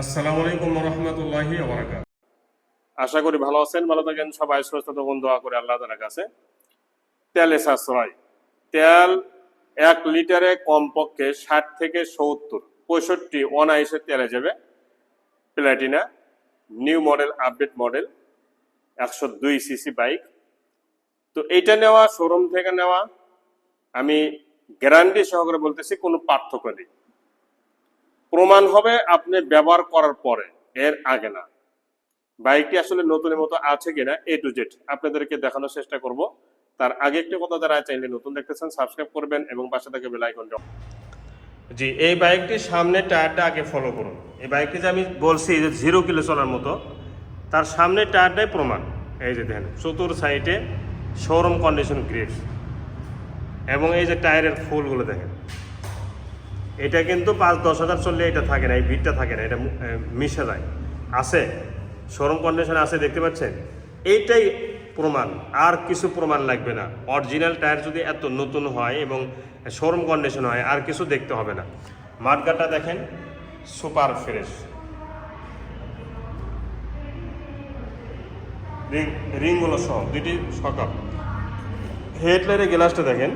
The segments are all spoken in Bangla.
আসসালামু আলাইকুম রহমতুল্লাহি ওবরাকাত। আশা করি ভালো আছেন, ভালো থাকেন, সবাই সুস্থ থাকুন, দোয়া করে আল্লাহ তালার কাছে। তেলে সাশ্রয়। তেল এক লিটারে কমপক্ষে ষাট থেকে সত্তর, পঁয়ষট্টি অনায়াসে তেলে যাবে। Platina new model, update model, একশো দুই সিসি বাইক। তো এইটা নেওয়া, শোরুম থেকে নেওয়া, আমি গ্যারান্টি সহকারে বলতেছি, কোনো পার্থক্য নেই। প্রমাণ হবে আপনি ব্যবহার করার পরে, এর আগে না। বাইকটি আসলে নতুনের মতো আছে কিনা এ টু জেড আপনাদেরকে দেখানোর চেষ্টা করব। তার আগে একটি কথা যারা চাইলে নতুন দেখতেছেন, সাবস্ক্রাইব করবেন এবং পাশে থেকে বেল আইকন জি, এই বাইকটির সামনে টায়ারটা আগে ফলো করুন। এই বাইকটি যে আমি বলছি যে জিরো কিলো চলার মতো, তার সামনে টায়ারটাই প্রমাণ। এই যে দেখেন, চতুর সাইডে শোরুম কন্ডিশন গ্রিপস এবং এই যে টায়ারের ফুলগুলো দেখেন। এটা কিন্তু পাঁচ, দশ হাজার চললে এটা থাকে না, এই ভিড়টা থাকে না, এটা মিশে যায়। আছে, শোরুম কন্ডিশন আছে, দেখতে পাচ্ছেন? এইটাই প্রমাণ, আর কিছু প্রমাণ লাগবে না। অরিজিনাল টায়ার যদি এত নতুন হয় এবং শোরুম কন্ডিশন হয়, আর কিছু দেখতে হবে না। মাঠগাটা দেখেন সুপার ফ্রেশ রিং, রিংগুলো সহ, দুইটি সকাল হেডলাইটের গ্লাসটা দেখেন।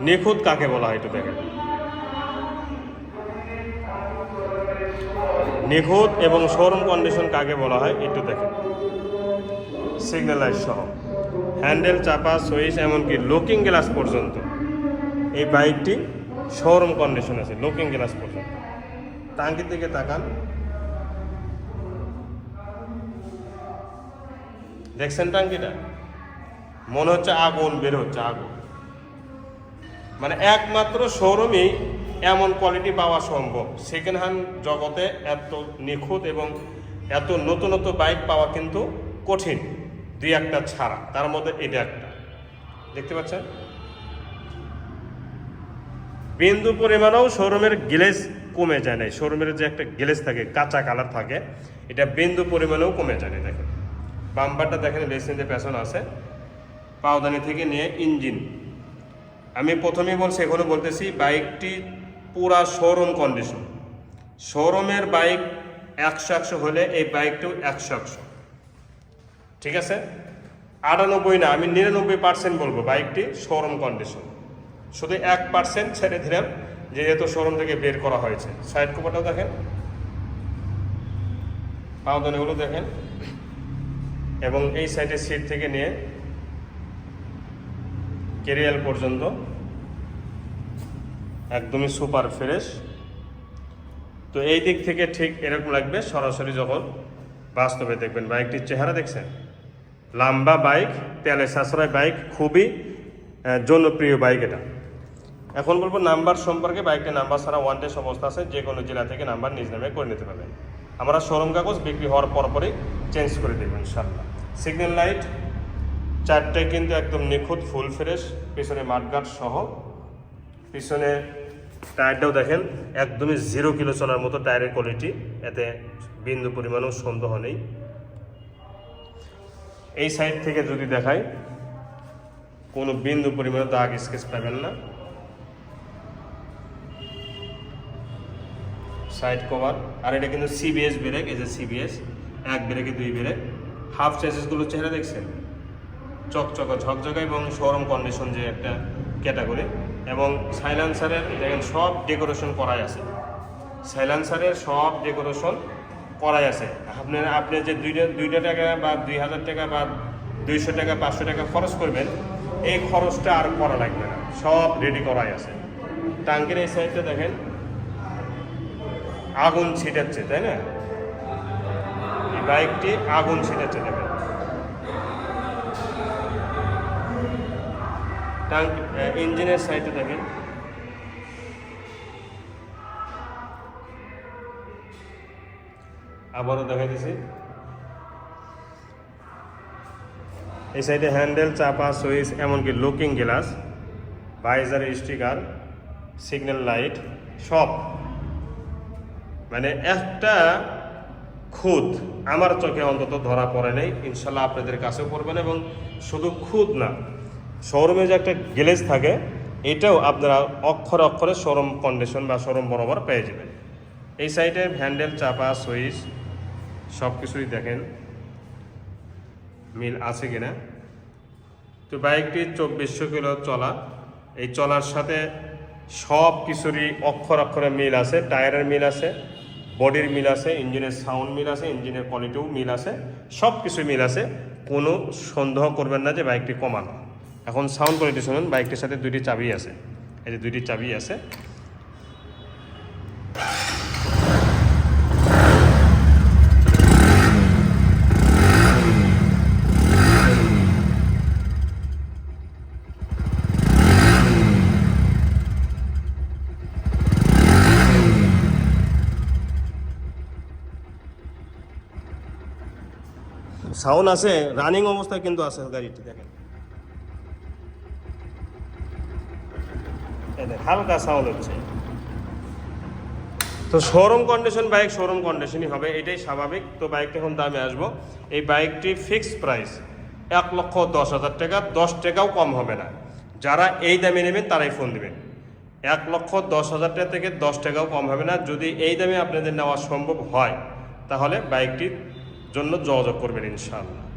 নিখুঁত কাকে বলা হয় একটু দেখেন নিখুঁত এবং শোরুম কন্ডিশন কাকে বলা হয় একটু দেখেন। সিগন্যাল লাইট সহ। হ্যান্ডেল, চাপা, সুইচ, এমনকি লুকিং গ্লাস পর্যন্ত। এই বাইকটি শোরুম কন্ডিশন আছে, লুকিং গ্লাস পর্যন্ত। টাঙ্কির দিকে তাকান। দেখছেন টাঙ্কিটা? মনে হচ্ছে আগুন, বের হচ্ছে আগুন। মানে একমাত্র শোরুমেই এমন কোয়ালিটি পাওয়া সম্ভব। সেকেন্ড হ্যান্ড জগতে এত নিখুঁত এবং এত নতুনত্ব বাইক পাওয়া কিন্তু কঠিন। দুই একটা ছাড়া, তার মধ্যে এটা একটা। দেখতে পাচ্ছেন? বিন্দু পরিমাণেও শোরুমের গ্লেজ কমে যায় না শোরুমের যে একটা গ্লেজ থাকে, কাঁচা কালার থাকে, এটা বিন্দু পরিমাণেও কমে যায় না দেখেন। বাম্পারটা দেখেন লেসেন্সের পেছন আছে। পাওদানি থেকে নিয়ে ইঞ্জিন আমি প্রথমেই বলছি এখনও বলতেছি বাইকটি পুরা শোরুম কন্ডিশন শোরুমের বাইক একশো একশো হলে এই বাইকটিও একশো একশো। ঠিক আছে? আটানব্বই না, আমি নিরানব্বই পার্সেন্ট বলব বাইকটি শোরুম কন্ডিশন শুধু এক পার্সেন্ট ছেড়ে দিলাম, যেহেতু শোরুম থেকে বের করা হয়েছে। সাইড কোপাটাও দেখেন। পাওদানিগুলো দেখেন। এবং এই সাইডের সিট থেকে নিয়ে কেরিয়াল পর্যন্ত একদমই সুপার ফ্রেশ। তো এই দিক থেকে ঠিক এরকম লাগবে সরাসরি যখন বাস্তবে দেখবেন। বাইকটির চেহারা দেখছেন? লম্বা বাইক, তেলে সাশ্রয় বাইক, খুবই জনপ্রিয় বাইক এটা। এখন বলব নাম্বার সম্পর্কে বাইকটির নাম্বার ছাড়া ওয়ান ডে অবস্থা আছে যে কোনো জেলা থেকে নাম্বার নিজ নামে করে নিতে পারবেন। আমরা শোরুম কাগজ বিক্রি হওয়ার পরপরই চেঞ্জ করে দেবো ইনশাল্লাহ সিগন্যাল লাইট চারটে কিন্তু একদম নিখুঁত ফুল ফ্রেশ, পিছনে মাঠগাট সহ। পিছনে টায়ারটাও দেখেন, একদমই জিরো কিলো চলার মতো টায়ারের কোয়ালিটি এতে বিন্দু পরিমাণও সন্দেহ নেই। এই সাইড থেকে যদি দেখাই, কোনো বিন্দু পরিমাণে দাগ স্কেচ পাবেন না। সাইড কভার আর এটা কিন্তু সিবিএস ব্রেক এই যে সিবিএস এক ব্রেকে দুই ব্রেক হাফ চেসেসগুলো চেহারা দেখছেন? চকচকা, ঝকঝকা এবং শোরুম কন্ডিশন যে একটা ক্যাটাগরি এবং সাইলেন্সারের দেখেন সব ডেকোরেশন করাই আছে। সাইলেন্সারের সব ডেকোরেশন করাই আছে। আপনার আপনি যে দুইটা দুইটা টাকা বা দুই হাজার টাকা বা দুইশো টাকা, পাঁচশো টাকা খরচ করবেন, এই খরচটা আর করা লাগবে না। সব রেডি করাই আছে। টাঙ্কির এই সাইডটা দেখেন, আগুন ছিটাচ্ছে, তাই না? বাইকটি আগুন ছিটাচ্ছে দেখেন। টাঙ্ক ইঞ্জিনের সাইডে দেখেন। আবারও দেখা দিছি। এই সাইডে হ্যান্ডেল, চাপা, সুইচ, এমনকি looking glass, visor, sticker, signal light, সব। মানে একটা খুদ আমার চোখে অন্তত ধরা পড়ে নাই। ইনশাল্লাহ আপনাদের কাছেও পড়বেন এবং শুধু খুদ না শোরুমে যে একটা গ্লেজ থাকে, এটাও আপনারা অক্ষরে অক্ষরে শোরুম কন্ডিশন বা শোরুম বরাবর পেয়ে যাবেন। এই সাইডে হ্যান্ডেল চাপা সুইচ সব কিছুই দেখেন, মিল আছে কিনা। তো বাইকটি চব্বিশশো কিলো চলা। এই চলার সাথে সব কিছুরই অক্ষর অক্ষরে মিল আছে, টায়ারের মিল আছে, বডির মিল আছে, ইঞ্জিনের সাউন্ড মিল আছে, ইঞ্জিনের কোয়ালিটিও মিল আছে সব কিছু মিল আছে। কোনো সন্দেহ করবেন না যে বাইকটি কমানো। এখন সাউন্ড কোয়ালিটি শুনুন, বাইকটির সাথে দুইটি চাবি আছে। এই যে দুইটি চাবি আছে। সাউন্ড আছে রানিং অবস্থায় কিন্তু আছে গাড়িটি, দেখেন। দেখেন, হালকা সাউন্ড হচ্ছে। তো শোরুম কন্ডিশন বাইক শোরুম কন্ডিশনই হবে এটাই স্বাভাবিক। তো বাইকটা এখন দামে আসব। এই বাইকটি ফিক্সড প্রাইস এক লক্ষ দশ হাজার টাকা দশ টাকাও কম হবে না। যারা এই দামে নেবেন তারাই ফোন দেবেন। এক লক্ষ দশ হাজার টাকা থেকে দশ টাকাও কম হবে না। যদি এই দামে আপনাদের নেওয়া সম্ভব হয় তাহলে বাইকটির জন্য যোগাযোগ করবেন ইনশাআল্লাহ।